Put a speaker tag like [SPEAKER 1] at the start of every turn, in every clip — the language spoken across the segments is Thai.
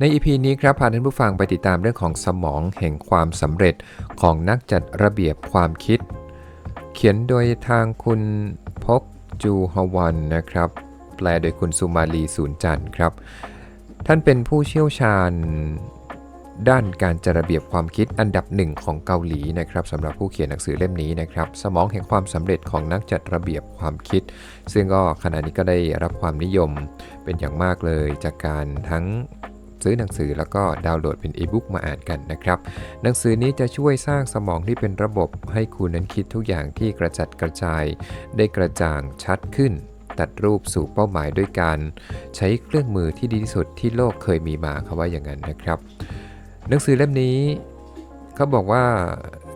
[SPEAKER 1] ใน EP นี้ครับพาท่านผู้ฟังไปติดตามเรื่องของสมองแห่งความสำเร็จของนักจัดระเบียบความคิด เขียนโดยทางคุณพกจูฮวันนะครับ แปลโดยคุณสุมาลีศูนย์จันทร์ครับ ท่านเป็นผู้เชี่ยวชาญด้านการจัดระเบียบความคิดอันดับหนึ่งของเกาหลีนะครับสำหรับผู้เขียนหนังสือเล่มนี้นะครับ สมองแห่งความสำเร็จของนักจัดระเบียบความคิด ซึ่งก็ขณะนี้ก็ได้รับความนิยมเป็นอย่างมากเลยจากการทั้ง ซื้อหนังสือแล้วก็ดาวน์โหลดเป็นอีบุ๊กมาอ่านกันนะครับ หนังสือนี้จะช่วยสร้างสมองที่เป็นระบบ ให้คุณนั้นคิดทุกอย่างที่กระจัดกระจาย ได้กระจ่างชัดขึ้น ตัดรูปสู่เป้าหมายด้วยการ ใช้เครื่องมือที่ดีที่สุดที่โลกเคยมีมาเขาว่าอย่างนั้นนะครับ หนังสือเล่มนี้เขาบอกว่า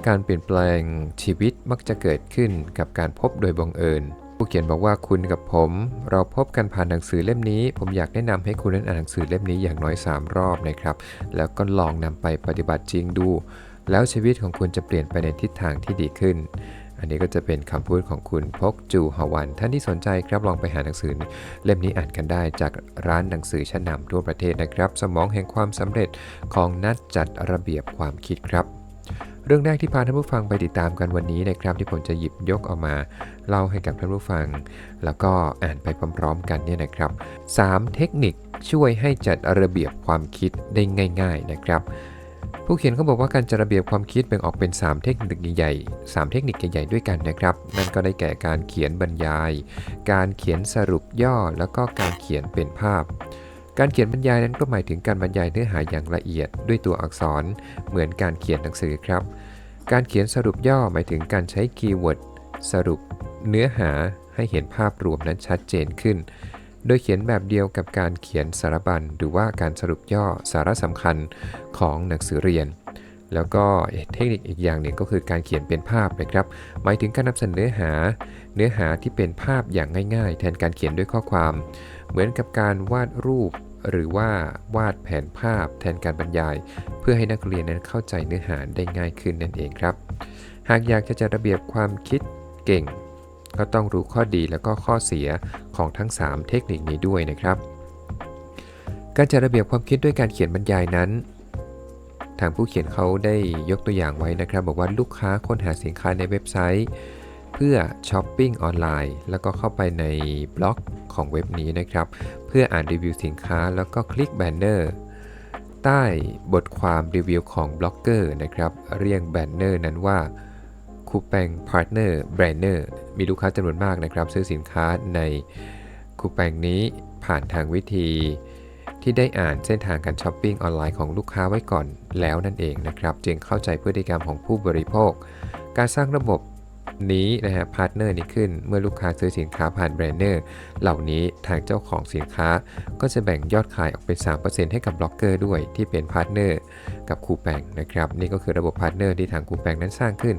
[SPEAKER 1] การเปลี่ยนแปลงชีวิตมักจะเกิดขึ้นกับการพบโดยบังเอิญ ผู้เขียนบอกว่าคุณกับผม เราพบกันผ่านหนังสือเล่มนี้ ผมอยากแนะนำให้คุณนั้นอ่านหนังสือเล่มนี้อย่างน้อย 3 รอบนะครับ แล้วก็ลองนำไปปฏิบัติจริงดู แล้วชีวิตของคุณจะเปลี่ยนไปในทิศทางที่ดีขึ้น อันนี้ก็จะเป็นคำพูดของคุณพกจูฮวัน ท่านที่สนใจครับลองไปหาหนังสือเล่มนี้อ่านกันได้จากร้านหนังสือชั้นนำทั่วประเทศนะครับ สมองแห่งความสำเร็จของนักจัดระเบียบความคิดครับ เรื่องแรกที่พาท่านผู้ฟังไปติดตามกันวันนี้นะครับ ที่ผมจะหยิบยกออกมาเล่าให้กับท่านผู้ฟัง แล้วก็อ่านไปพร้อมๆกันเนี่ยนะครับ3เทคนิคช่วยให้จัดระเบียบความคิดได้ง่าย ๆนะครับ ผู้เขียนเขาบอกว่าการจัดระเบียบความคิดแบ่งออกเป็น 3 เทคนิคใหญ่ๆ3เทคนิคใหญ่ๆด้วยกันนะครับ นั่นก็ได้แก่การเขียนบรรยาย การเขียนสรุปย่อ แล้วก็การเขียนเป็นภาพ การเขียนบรรยายนั้นก็หมายถึงการบรรยายเนื้อหาอย่างละเอียดด้วยตัวอักษร เหมือนการเขียนหนังสือครับ การเขียนสรุปย่อหมายถึงการใช้คีย์เวิร์ดสรุปเนื้อหาให้เห็นภาพรวมนั้นชัดเจนขึ้น โดยเขียนแบบเดียวกับการเขียนสารบัญ หรือว่าการสรุปย่อสาระสำคัญของหนังสือเรียน แล้วก็เทคนิคอีกอย่างหนึ่งก็คือการเขียนเป็นภาพนะครับ หมายถึงการนำเสนอเนื้อหา เนื้อหาที่เป็นภาพอย่างง่าย ๆ แทนการเขียนด้วยข้อความ เหมือนกับการวาดรูป หรือว่าวาดแผนภาพแทนการบรรยาย เพื่อให้นักเรียนนั้นเข้าใจเนื้อหาได้ง่ายขึ้นนั่นเองครับ หากอยากจะจัดระเบียบความคิดเก่ง ก็ต้องรู้ข้อดีและก็ข้อเสียของทั้ง 3 เทคนิคนี้ด้วยนะครับ การจัดระเบียบความคิดด้วยการเขียนบรรยายนั้นทางผู้เขียนเขาได้ยกตัวอย่างไว้นะครับ บอกว่าลูกค้าค้นหาสินค้าในเว็บไซต์ พื่อช้อปปิ้งออนไลน์ แล้วก็เข้าไปในบล็อกของเว็บนี้นะครับ เพื่ออ่านรีวิวสินค้าแล้วก็คลิกแบนเนอร์ใต้บทความรีวิวของบล็อกเกอร์นะครับ เรียกแบนเนอร์นั้นว่าคูแปงพาร์ทเนอร์แบรนเนอร์มีลูกค้าจำนวนมากนะครับ ซื้อสินค้าในคูแปงนี้ผ่านทางวิธีที่ได้อ่านเส้นทางการช้อปปิ้งออนไลน์ของลูกค้าไว้ก่อนแล้วนั่นเองนะครับ จึงเข้าใจพฤติกรรมของผู้บริโภค การสร้างระบบ นี้นะฮะพาร์ทเนอร์นี้ขึ้น เมื่อลูกค้าซื้อสินค้าผ่านแบรนเนอร์เหล่านี้ทางเจ้าของสินค้าก็จะแบ่งยอดขายออกเป็น 3%ให้กับบล็อกเกอร์ด้วยที่เป็นพาร์ทเนอร์กับคูแปงนะครับนี่ก็คือระบบพาร์ทเนอร์ที่ทางคูแปงนั้นสร้างขึ้น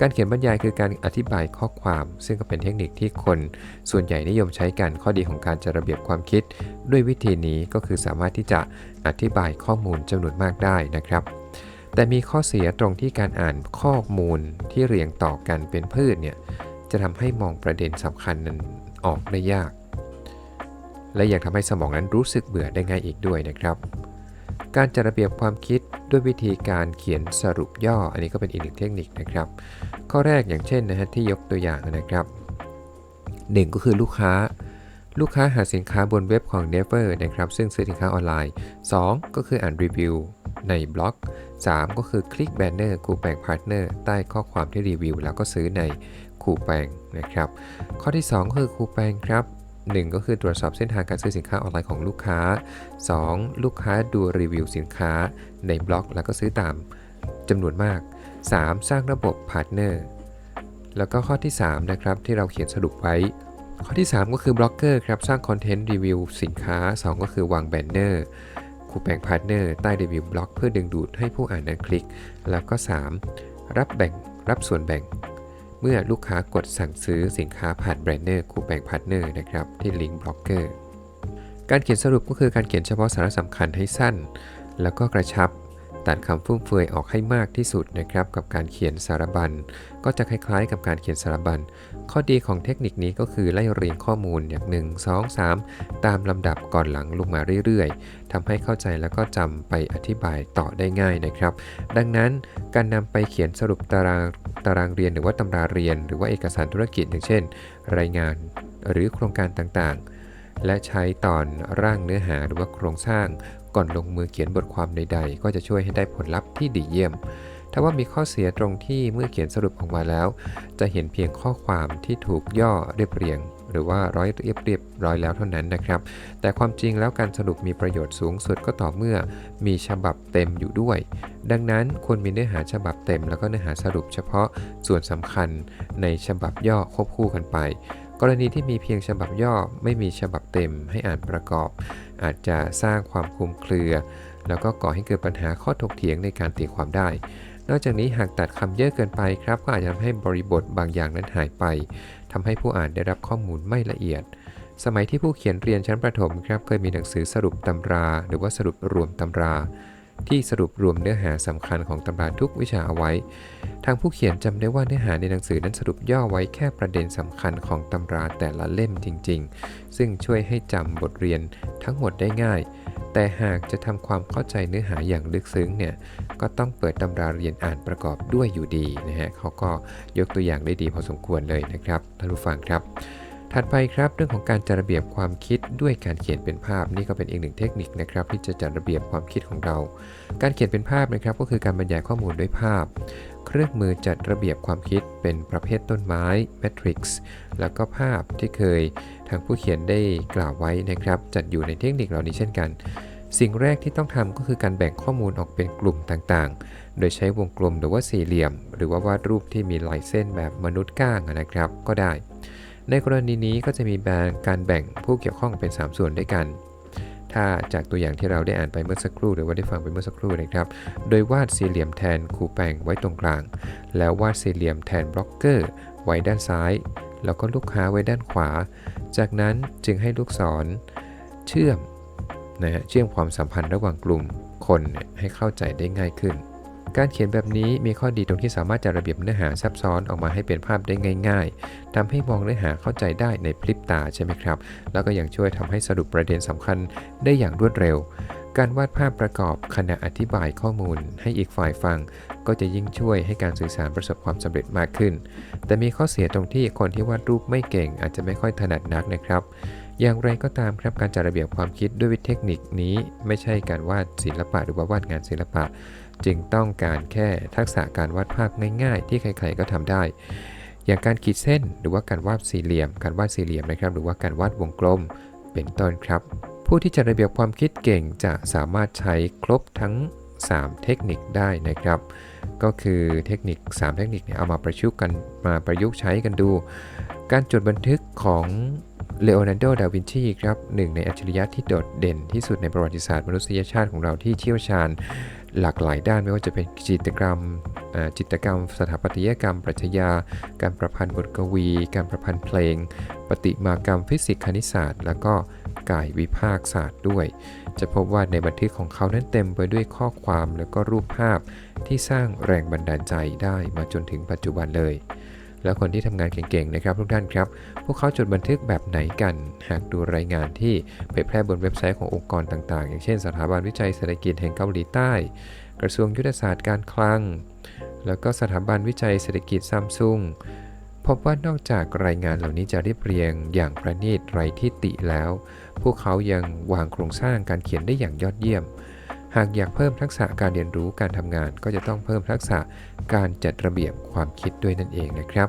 [SPEAKER 1] การเขียนบรรยายคือการอธิบายข้อความ ซึ่งก็เป็นเทคนิคที่คน ส่วนใหญ่นิยมใช้กันข้อดีของการจัดระเบียบความคิด ด้วยวิธีนี้ก็คือสามารถที่จะอธิบายข้อมูลจำนวนมากได้นะครับ แต่มีข้อเสียตรงที่การอ่านข้อมูลที่เรียงต่อกันเป็นพืชเนี่ยจะทำให้มองประเด็นสำคัญนั้นออกได้ยาก และยังทำให้สมองนั้นรู้สึกเบื่อได้ง่ายอีกด้วยนะครับ การจัดระเบียบความคิดด้วยวิธีการเขียนสรุปย่อ อันนี้ก็เป็นอีกหนึ่งเทคนิคนะครับ ข้อแรกอย่างเช่นนะฮะที่ยกตัวอย่างนะครับ 1 ก็คือลูกค้า ลูกค้าหาสินค้าบนเว็บของ Never นะครับ ซึ่งซื้อสินค้าออนไลน์ 2 ก็คืออ่านรีวิวในบล็อก 3 ก็คือคลิกแบนเนอร์คูแปงพาร์ทเนอร์ใต้ข้อความที่รีวิว แล้วก็ซื้อในคูแปงนะครับ ข้อที่2ก็คือคูแปงครับ 1 ก็คือตรวจสอบเส้นทางการซื้อสินค้าออนไลน์ของลูกค้า 2. ลูกค้าดูรีวิวสินค้าในบล็อก แล้วก็ซื้อตามจำนวนมาก 3. สร้างระบบพาร์ทเนอร์แล้วก็ข้อที่ 3 นะครับ ที่เราเขียนสรุปไว้ ข้อที่ 3 ก็คือบล็อกเกอร์ครับ สร้างคอนเทนต์รีวิวสินค้า 2 ก็คือวางแบนเนอร์คู่แบ่งพาร์ทเนอร์ใต้รีวิวบล็อกเพื่อดึงดูดให้ผู้อ่านนั้นคลิก แล้วก็ 3. รับแบ่งรับส่วนแบ่ง เมื่อลูกค้ากดสั่งซื้อสินค้าผ่านแบรนเนอร์คู่แบ่งพาร์ทเนอร์นะครับที่ลิงก์บล็อกเกอร์การเขียนสรุปก็คือการเขียนเฉพาะสาระสำคัญให้สั้น แล้วก็กระชับ ตัดคำฟุ่มเฟือยออกให้มากที่สุดนะครับกับการเขียนสารบัญ ก็จะคล้ายๆ กับการเขียนสารบัญ ข้อดีของเทคนิคนี้ก็คือไล่เรียงข้อมูลอย่าง1 2 3 ตามลำดับก่อนหลังลงมาเรื่อยๆทำให้เข้าใจแล้วก็จำไปอธิบายต่อได้ง่ายนะครับ ดังนั้นการนำไปเขียนสรุปตารางตารางเรียนหรือว่าตำราเรียน หรือว่าเอกสารธุรกิจอย่างเช่น รายงานหรือโครงการต่างๆและใช้ตอนร่างเนื้อหาหรือว่าโครงสร้าง ก่อนลงมือเขียนบทความใด ๆ ก็จะช่วยให้ได้ผลลัพธ์ที่ดีเยี่ยมถ้าว่ามีข้อเสียตรงที่เมื่อเขียนสรุปออกมาแล้ว จะเห็นเพียงข้อความที่ถูกย่อเรียบเรียง หรือว่าร้อยเรียบเรียบร้อยแล้วเท่านั้นนะครับ แต่ความจริงแล้วการสรุปมีประโยชน์สูงสุดก็ต่อเมื่อมีฉบับเต็มอยู่ด้วย ดังนั้นควรมีเนื้อหาฉบับเต็ม แล้วก็เนื้อหาสรุปเฉพาะส่วนสำคัญในฉบับย่อควบคู่กันไป กรณีที่มีเพียงฉบับย่อไม่มีฉบับเต็มให้อ่านประกอบ อาจจะสร้างความคลุมเครือ แล้วก็ก่อให้เกิดปัญหาข้อถกเถียงในการตีความได้ นอกจากนี้หากตัดคำเยอะเกินไปครับ ก็อาจจะทำให้บริบทบางอย่างนั้นหายไปทำให้ผู้อ่านได้รับข้อมูลไม่ละเอียด สมัยที่ผู้เขียนเรียนชั้นประถมครับเคยมีหนังสือสรุปตำรา หรือว่าสรุปรวมตำรา ที่สรุปรวมเนื้อหาสำคัญของตำราทุกวิชาเอาไว้ ทางผู้เขียนจำได้ว่าเนื้อหาในหนังสือนั้นสรุปย่อไว้แค่ประเด็นสำคัญของตำราแต่ละเล่มจริง ๆ ซึ่งช่วยให้จำบทเรียนทั้งหมดได้ง่าย แต่หากจะทำความเข้าใจเนื้อหาอย่างลึกซึ้งเนี่ยก็ต้องเปิดตำราเรียนอ่านประกอบด้วยอยู่ดีนะฮะเขาก็ยกตัวอย่างได้ดีพอสมควรเลยนะครับท่านผู้ฟังครับ ถัดไปครับเรื่องของการจัดระเบียบความคิดด้วยการเขียนเป็นภาพนี่ก็เป็นอีกหนึ่งเทคนิคนะครับที่จะจัดระเบียบความคิดของเรา การเขียนเป็นภาพนะครับก็คือการบรรยายข้อมูลด้วยภาพ เครื่องมือจัดระเบียบความคิดเป็นประเภทต้นไม้ Matrix แล้วก็ภาพที่เคยทางผู้เขียนได้กล่าวไว้นะครับ จัดอยู่ในเทคนิคเหล่านี้เช่นกัน สิ่งแรกที่ต้องทำก็คือการแบ่งข้อมูลออกเป็นกลุ่มต่างๆ โดยใช้วงกลมหรือว่าสี่เหลี่ยม หรือว่าวาดรูปที่มีลายเส้นแบบมนุษย์ก้างนะครับ ก็ได้ ในกรณีนี้ก็จะมีการแบ่งผู้เกี่ยวข้องเป็น 3 ส่วนด้วยกัน ถ้าจากตัวอย่างที่เราได้อ่านไปเมื่อสักครู่ หรือว่าได้ฟังไปเมื่อสักครู่นะครับ โดยวาดสี่เหลี่ยมแทนคูแปงไว้ตรงกลาง แล้ววาดสี่เหลี่ยมแทนบล็อกเกอร์ ไว้ด้านซ้าย แล้วก็ลูกค้าไว้ด้านขวา จากนั้นจึงให้ลูกศรเชื่อมนะฮะเชื่อมความสัมพันธ์ระหว่างกลุ่มคนให้เข้าใจได้ง่ายขึ้น การเขียนแบบนี้มีข้อดีตรงที่สามารถจัดระเบียบเนื้อหาซับซ้อนออกมาให้เป็นภาพได้ง่าย ๆทำให้มองเนื้อหาเข้าใจได้ในพริบตาใช่ไหมครับ แล้วก็ยังช่วยทำให้สรุปประเด็นสำคัญได้อย่างรวดเร็ว การวาดภาพประกอบขณะอธิบายข้อมูล ให้อีกฝ่ายฟัง ก็จะยิ่งช่วยให้การสื่อสารประสบความสำเร็จมากขึ้น แต่มีข้อเสียตรงที่คนที่วาดรูปไม่เก่งอาจจะไม่ค่อยถนัดนักนะครับ อย่างไรก็ตามครับการจัดระเบียบความคิดด้วยวิธีเทคนิคนี้ไม่ใช่การวาดศิลปะหรือว่าวาดงานศิลปะ จึงต้องการแค่ทักษะการวาดภาพง่าย ๆ ที่ใครๆก็ทำได้ อย่างการขีดเส้นหรือว่าการวาดสี่เหลี่ยม การวาดสี่เหลี่ยมนะครับ หรือว่าการวาดวงกลม เป็นต้นครับ ผู้ที่จัดระเบียบความคิดเก่งจะสามารถใช้ครบทั้ง 3 เทคนิคได้นะครับ ก็คือเทคนิค 3 เทคนิคเนี่ยเอามาประชุกกันมาประยุกต์ใช้กันดู การจดบันทึกของเลโอนาร์โด ดาวินชีครับหนึ่งในอัจฉริยะที่โดดเด่นที่สุดในประวัติศาสตร์มนุษยชาติของเราที่เชี่ยวชาญหลากหลายด้านไม่ว่าจะเป็นจิตกรรมอ่าจิตกรรม สถาปัตยกรรม ปรัชญา การประพันธ์บทกวี การประพันธ์เพลง ปฏิมากรรมฟิสิกส์คณิตศาสตร์ แล้วก็ กายวิภาคศาสตร์ด้วย จะพบว่าในบันทึกของเขานั้นเต็มไปด้วยข้อความแล้วก็รูปภาพที่สร้างแรงบันดาลใจได้มาจนถึงปัจจุบันเลย แล้วคนที่ทำงานเก่งๆนะครับทุกท่านครับ พวกเขาจดบันทึกแบบไหนกัน หากดูรายงานที่เผยแพร่บนเว็บไซต์ขององค์กรต่างๆ อย่างเช่น สถาบันวิจัยเศรษฐกิจแห่งเกาหลีใต้ กระทรวงยุทธศาสตร์การคลัง แล้วก็สถาบันวิจัยเศรษฐกิจซัมซุง พบว่านอกจากรายงานเหล่านี้จะเรียบเรียงอย่างประณีตไรที่ติแล้ว พวกเขายังวางโครงสร้างการเขียนได้อย่างยอดเยี่ยม หากอยากเพิ่มทักษะการเรียนรู้การทำงาน ก็จะต้องเพิ่มทักษะการจัดระเบียบความคิดด้วยนั่นเองนะครับ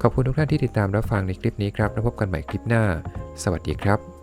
[SPEAKER 1] ขอบคุณทุกท่านที่ติดตามรับฟังในคลิปนี้ครับ แล้วพบกันใหม่คลิปหน้า สวัสดีครับ